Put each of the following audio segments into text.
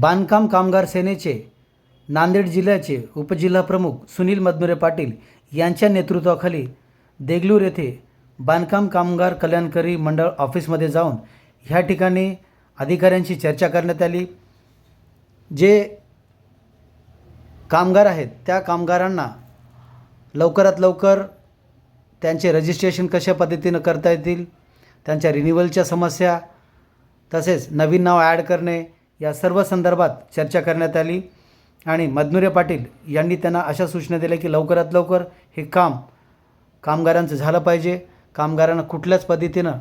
बांधकाम कामगार सेनेचे नांदेड जिल्ह्याचे उपजिल्हाप्रमुख सुनील मदनुरे पाटील यांच्या नेतृत्वाखाली देगलूर येथे बांधकाम कामगार कल्याणकारी मंडळ ऑफिसमध्ये जाऊन ह्या ठिकाणी अधिकाऱ्यांशी चर्चा करण्यात आली. जे कामगार आहेत त्या कामगारांना लवकरात लवकर त्यांचे रजिस्ट्रेशन कशा पद्धतीनं करता येतील त्यांच्या रिन्युअलच्या समस्या तसेच नवीन नाव ॲड करणे या सर्व संदर्भात चर्चा करण्यात आली आणि मधनुरे पाटील यांनी त्यांना अशा सूचना दिल्या की लवकरात लवकर हे काम कामगारांचं झालं पाहिजे. कामगारांना कुठल्याच पद्धतीनं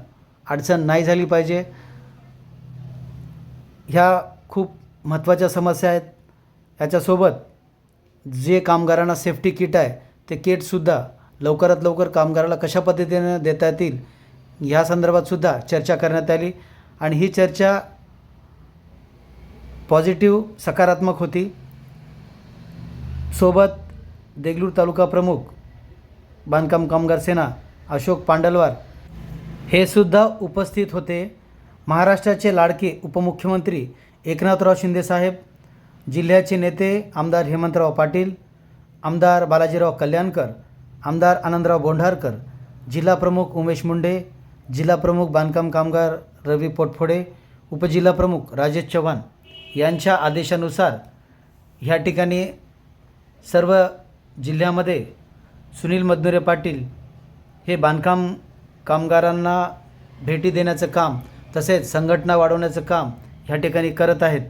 अडचण नाही झाली पाहिजे. ह्या खूप महत्त्वाच्या समस्या आहेत. याच्यासोबत जे कामगारांना सेफ्टी किट आहे ते किटसुद्धा लवकरात लवकर कामगाराला कशा पद्धतीनं देता येतील ह्या संदर्भातसुद्धा चर्चा करण्यात आली. आणि ही चर्चा पॉझिटिव्ह सकारात्मक होती. सोबत देगलूर तालुका प्रमुख बांधकाम कामगार सेना अशोक पांडलवार हे सुद्धा उपस्थित होते. महाराष्ट्राचे लाडके उपमुख्यमंत्री एकनाथराव शिंदेसाहेब जिल्ह्याचे नेते आमदार हेमंतराव पाटील आमदार बालाजीराव कल्याणकर आमदार आनंदराव बोंढारकर जिल्हाप्रमुख उमेश मुंडे जिल्हाप्रमुख बांधकाम कामगार रवी पोटफोडे उपजिल्हाप्रमुख राजेश चव्हाण यांच्या आदेशानुसार ह्या ठिकाणी सर्व जिल्ह्यामध्ये सुनील मदनुरे पाटील हे बांधकाम कामगारांना भेटी देण्याचं काम तसेच संघटना वाढवण्याचं काम ह्या ठिकाणी करत आहेत.